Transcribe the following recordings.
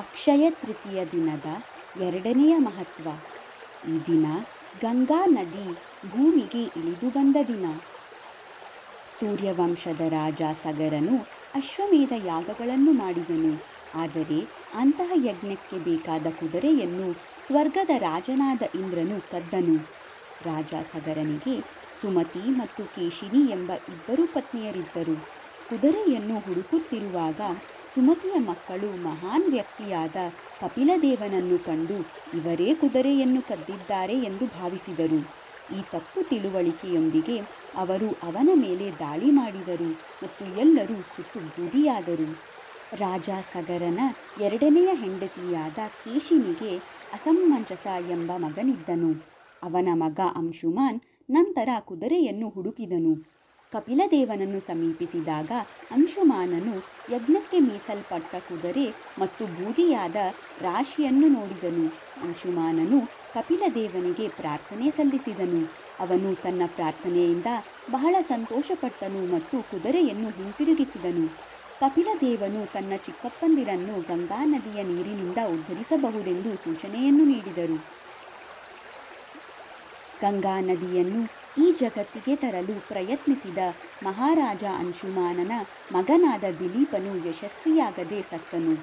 ಅಕ್ಷಯ ತೃತೀಯ ದಿನದ ಎರಡನೆಯ ಮಹತ್ವ. ಈ ದಿನ ಗಂಗಾ ನದಿ ಭೂಮಿಗೆ ಇಳಿದು ಬಂದ ದಿನ. ಸೂರ್ಯವಂಶದ ರಾಜ ಸಗರನು ಅಶ್ವಮೇಧ ಯಾಗಗಳನ್ನು ಮಾಡಿದನು. ಆದರೆ ಅಂತಹ ಯಜ್ಞಕ್ಕೆ ಬೇಕಾದ ಕುದುರೆಯನ್ನು ಸ್ವರ್ಗದ ರಾಜನಾದ ಇಂದ್ರನು ಕದ್ದನು. ರಾಜ ಸಗರನಿಗೆ ಸುಮತಿ ಮತ್ತು ಕೇಶಿನಿ ಎಂಬ ಇಬ್ಬರು ಪತ್ನಿಯರಿದ್ದರು. ಕುದುರೆಯನ್ನು ಹುಡುಕುತ್ತಿರುವಾಗ ಸುಮತಿಯ ಮಕ್ಕಳು ಮಹಾನ್ ವ್ಯಕ್ತಿಯಾದ ಕಪಿಲದೇವನನ್ನು ಕಂಡು ಇವರೇ ಕುದುರೆಯನ್ನು ಕದ್ದಿದ್ದಾರೆ ಎಂದು ಭಾವಿಸಿದರು. ಈ ತಪ್ಪು ತಿಳುವಳಿಕೆಯೊಂದಿಗೆ ಅವರು ಅವನ ಮೇಲೆ ದಾಳಿ ಮಾಡಿದರು ಮತ್ತು ಎಲ್ಲರೂ ಸುಟ್ಟು ಬೂದಿಯಾದರು. ರಾಜ ಸಗರನ ಎರಡನೆಯ ಹೆಂಡತಿಯಾದ ಕೇಶಿನಿಗೆ ಅಸಮಂಜಸ ಎಂಬ ಮಗನಿದ್ದನು. ಅವನ ಮಗ ಅಂಶುಮಾನ್ ನಂತರ ಕುದುರೆಯನ್ನು ಹುಡುಕಿದನು. ಕಪಿಲದೇವನನ್ನು ಸಮೀಪಿಸಿದಾಗ ಅಂಶುಮಾನನು ಯಜ್ಞಕ್ಕೆ ಮೀಸಲ್ಪಟ್ಟ ಕುದುರೆ ಮತ್ತು ಬೂದಿಯಾದ ರಾಶಿಯನ್ನು ನೋಡಿದನು. ಅಂಶುಮಾನನು ಕಪಿಲದೇವನಿಗೆ ಪ್ರಾರ್ಥನೆ ಸಲ್ಲಿಸಿದನು. ಅವನು ತನ್ನ ಪ್ರಾರ್ಥನೆಯಿಂದ ಬಹಳ ಸಂತೋಷಪಟ್ಟನು ಮತ್ತು ಕುದುರೆಯನ್ನು ಹಿಂತಿರುಗಿಸಿದನು. ಕಪಿಲದೇವನು ತನ್ನ ಚಿಕ್ಕಪ್ಪಂದಿರನ್ನು ಗಂಗಾ ನದಿಯ ನೀರಿನಿಂದ ಉದ್ಧರಿಸಬಹುದೆಂದು ಸೂಚನೆಯನ್ನು ನೀಡಿದರು. ಗಂಗಾ ನದಿಯನ್ನು ಈ ಜಗತ್ತಿಗೆ ತರಲು ಪ್ರಯತ್ನಿಸಿದ ಮಹಾರಾಜ ಅಂಶುಮಾನನ ಮಗನಾದ ದಿಲೀಪನು ಯಶಸ್ವಿಯಾಗದೆ ಸತ್ತನು.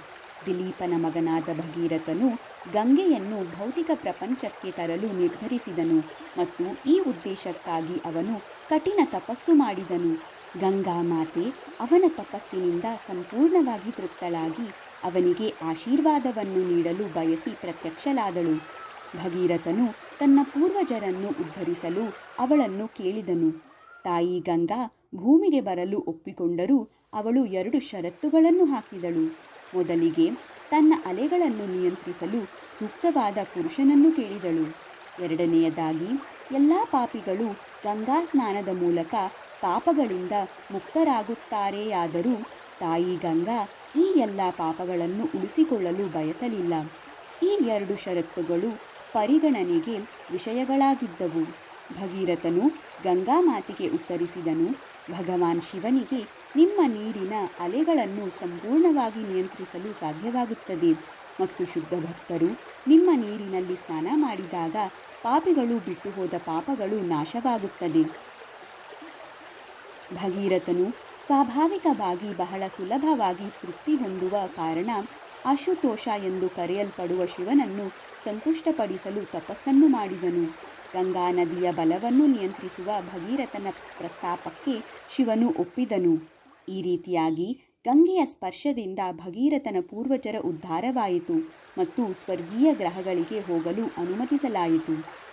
ದಿಲೀಪನ ಮಗನಾದ ಭಗೀರಥನು ಗಂಗೆಯನ್ನು ಭೌತಿಕ ಪ್ರಪಂಚಕ್ಕೆ ತರಲು ನಿರ್ಧರಿಸಿದನು ಮತ್ತು ಈ ಉದ್ದೇಶಕ್ಕಾಗಿ ಅವನು ಕಠಿಣ ತಪಸ್ಸು ಮಾಡಿದನು. ಗಂಗಾ ಮಾತೆ ಅವನ ತಪಸ್ಸಿನಿಂದ ಸಂಪೂರ್ಣವಾಗಿ ತೃಪ್ತಳಾಗಿ ಅವನಿಗೆ ಆಶೀರ್ವಾದವನ್ನು ನೀಡಲು ಬಯಸಿ ಪ್ರತ್ಯಕ್ಷಳಾದಳು. ಭಗೀರಥನು ತನ್ನ ಪೂರ್ವಜರನ್ನು ಉದ್ಧರಿಸಲು ಅವಳನ್ನು ಕೇಳಿದನು. ತಾಯಿ ಗಂಗಾ ಭೂಮಿಗೆ ಬರಲು ಒಪ್ಪಿಕೊಂಡರೂ ಅವಳು ಎರಡು ಷರತ್ತುಗಳನ್ನು ಹಾಕಿದಳು. ಮೊದಲಿಗೆ ತನ್ನ ಅಲೆಗಳನ್ನು ನಿಯಂತ್ರಿಸಲು ಸೂಕ್ತವಾದ ಪುರುಷನನ್ನು ಕೇಳಿದಳು. ಎರಡನೆಯದಾಗಿ, ಎಲ್ಲ ಪಾಪಿಗಳು ಗಂಗಾ ಸ್ನಾನದ ಮೂಲಕ ಪಾಪಗಳಿಂದ ಮುಕ್ತರಾಗುತ್ತಾರೆಯಾದರೂ ತಾಯಿ ಗಂಗಾ ಈ ಎಲ್ಲ ಪಾಪಗಳನ್ನು ಉಳಿಸಿಕೊಳ್ಳಲು ಬಯಸಲಿಲ್ಲ. ಈ ಎರಡು ಷರತ್ತುಗಳು ಪರಿಗಣನೆಗೆ ವಿಷಯಗಳಾಗಿದ್ದವು. ಭಗೀರಥನು ಗಂಗಾ ಮಾತಿಗೆ ಉತ್ತರಿಸಿದನು, ಭಗವಾನ್ ಶಿವನಿಗೆ ನಿಮ್ಮ ನೀರಿನ ಅಲೆಗಳನ್ನು ಸಂಪೂರ್ಣವಾಗಿ ನಿಯಂತ್ರಿಸಲು ಸಾಧ್ಯವಾಗುತ್ತದೆ ಮತ್ತು ಶುದ್ಧ ಭಕ್ತರು ನಿಮ್ಮ ನೀರಿನಲ್ಲಿ ಸ್ನಾನ ಮಾಡಿದಾಗ ಪಾಪಿಗಳು ಬಿಟ್ಟು ಹೋದ ಪಾಪಗಳು ನಾಶವಾಗುತ್ತದೆ. ಭಗೀರಥನು ಸ್ವಾಭಾವಿಕವಾಗಿ ಬಹಳ ಸುಲಭವಾಗಿ ತೃಪ್ತಿ ಹೊಂದುವ ಕಾರಣ ಆಶುತೋಷ ಎಂದು ಕರೆಯಲ್ಪಡುವ ಶಿವನನ್ನು ಸಂತುಷ್ಟಪಡಿಸಲು ತಪಸ್ಸನ್ನು ಮಾಡಿದನು. ಗಂಗಾ ನದಿಯ ಬಲವನ್ನು ನಿಯಂತ್ರಿಸುವ ಭಗೀರಥನ ಪ್ರಸ್ತಾಪಕ್ಕೆ ಶಿವನು ಒಪ್ಪಿದನು. ಈ ರೀತಿಯಾಗಿ ಗಂಗೆಯ ಸ್ಪರ್ಶದಿಂದ ಭಗೀರಥನ ಪೂರ್ವಜರ ಉದ್ಧಾರವಾಯಿತು ಮತ್ತು ಸ್ವರ್ಗೀಯ ಗ್ರಹಗಳಿಗೆ ಹೋಗಲು ಅನುಮತಿಸಲಾಯಿತು.